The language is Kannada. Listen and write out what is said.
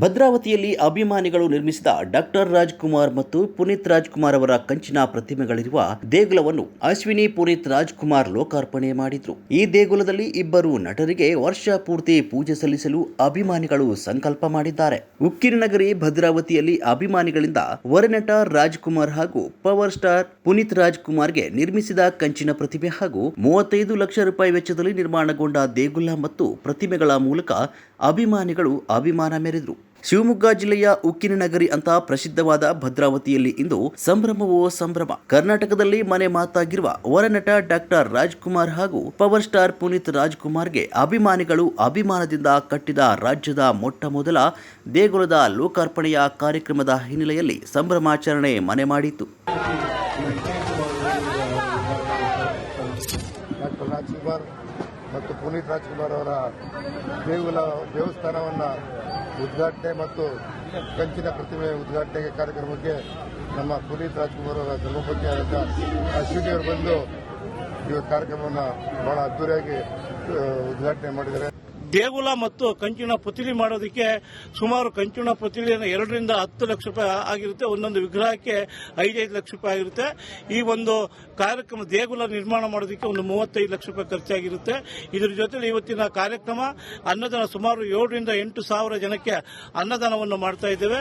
ಭದ್ರಾವತಿಯಲ್ಲಿ ಅಭಿಮಾನಿಗಳು ನಿರ್ಮಿಸಿದ ಡಾಕ್ಟರ್ ರಾಜ್ಕುಮಾರ್ ಮತ್ತು ಪುನೀತ್ ರಾಜ್ಕುಮಾರ್ ಅವರ ಕಂಚಿನ ಪ್ರತಿಮೆಗಳಿರುವ ದೇಗುಲವನ್ನು ಅಶ್ವಿನಿ ಪುನೀತ್ ರಾಜ್ಕುಮಾರ್ ಲೋಕಾರ್ಪಣೆ ಮಾಡಿದ್ರು. ಈ ದೇಗುಲದಲ್ಲಿ ಇಬ್ಬರು ನಟರಿಗೆ ವರ್ಷ ಪೂರ್ತಿ ಪೂಜೆ ಸಲ್ಲಿಸಲು ಅಭಿಮಾನಿಗಳು ಸಂಕಲ್ಪ ಮಾಡಿದ್ದಾರೆ. ಉಕ್ಕಿನ ನಗರಿ ಭದ್ರಾವತಿಯಲ್ಲಿ ಅಭಿಮಾನಿಗಳಿಂದ ವರನಟ ರಾಜ್ಕುಮಾರ್ ಹಾಗೂ ಪವರ್ ಸ್ಟಾರ್ ಪುನೀತ್ ರಾಜ್ಕುಮಾರ್ಗೆ ನಿರ್ಮಿಸಿದ ಕಂಚಿನ ಪ್ರತಿಮೆ ಹಾಗೂ ಮೂವತ್ತೈದು ಲಕ್ಷ ರೂಪಾಯಿ ವೆಚ್ಚದಲ್ಲಿ ನಿರ್ಮಾಣಗೊಂಡ ದೇಗುಲ ಮತ್ತು ಪ್ರತಿಮೆಗಳ ಮೂಲಕ ಅಭಿಮಾನಿಗಳು ಅಭಿಮಾನ ಮೆರೆದರು. ಶಿವಮೊಗ್ಗ ಜಿಲ್ಲೆಯ ಉಕ್ಕಿನ ನಗರಿ ಅಂತ ಪ್ರಸಿದ್ಧವಾದ ಭದ್ರಾವತಿಯಲ್ಲಿ ಇಂದು ಸಂಭ್ರಮವೋ ಸಂಭ್ರಮ. ಕರ್ನಾಟಕದಲ್ಲಿ ಮನೆ ಮಾತಾಗಿರುವ ವರನಟ ಡಾಕ್ಟರ್ ರಾಜ್ಕುಮಾರ್ ಹಾಗೂ ಪವರ್ ಸ್ಟಾರ್ ಪುನೀತ್ ರಾಜ್ಕುಮಾರ್ಗೆ ಅಭಿಮಾನಿಗಳು ಅಭಿಮಾನದಿಂದ ಕಟ್ಟಿದ ರಾಜ್ಯದ ಮೊಟ್ಟ ಮೊದಲ ದೇಗುಲದ ಲೋಕಾರ್ಪಣೆಯ ಕಾರ್ಯಕ್ರಮದ ಹಿನ್ನೆಲೆಯಲ್ಲಿ ಸಂಭ್ರಮಾಚರಣೆ ಮನೆ ಮಾಡಿತು ಮತ್ತು ಪುನೀತ್ ರಾಜ್ಕುಮಾರ್ ಅವರ ದೇಗುಲ ದೇವಸ್ಥಾನವನ್ನು ಉದ್ಘಾಟನೆ ಮತ್ತು ಕಂಚಿನ ಪ್ರತಿಮೆ ಉದ್ಘಾಟನೆ ಕಾರ್ಯಕ್ರಮಕ್ಕೆ ನಮ್ಮ ಪುನೀತ್ ರಾಜ್ಕುಮಾರ್ ಅವರ ಧರ್ಮಪತ್ನಿಯಾದಂಥ ಅಶ್ವಿನಿ ಅವರು ಬಂದು ಈ ಕಾರ್ಯಕ್ರಮವನ್ನು ಬಹಳ ಅದ್ದೂರಿಯಾಗಿ ಉದ್ಘಾಟನೆ ಮಾಡಿದ್ದಾರೆ. ದೇಗುಲ ಮತ್ತು ಕಂಚಿನ ಪುತಿಲಿ ಮಾಡೋದಕ್ಕೆ ಸುಮಾರು ಕಂಚಿನ ಪುತಿಲಿಯನ್ನು ಎರಡರಿಂದ ಹತ್ತು ಲಕ್ಷ ರೂಪಾಯಿ ಆಗಿರುತ್ತೆ. ಒಂದೊಂದು ವಿಗ್ರಹಕ್ಕೆ ಐದೈದು ಲಕ್ಷ ರೂಪಾಯಿ ಆಗಿರುತ್ತೆ. ಈ ಒಂದು ಕಾರ್ಯಕ್ರಮ ದೇಗುಲ ನಿರ್ಮಾಣ ಮಾಡೋದಕ್ಕೆ ಒಂದು ಮೂವತ್ತೈದು ಲಕ್ಷ ರೂಪಾಯಿ ಖರ್ಚಾಗಿರುತ್ತೆ. ಇದರ ಜೊತೆಲಿ ಇವತ್ತಿನ ಕಾರ್ಯಕ್ರಮ ಅನ್ನದಾನ ಸುಮಾರು ಏಳರಿಂದ ಎಂಟು ಸಾವಿರ ಜನಕ್ಕೆ ಅನ್ನದಾನವನ್ನು ಮಾಡ್ತಾ ಇದ್ದೇವೆ.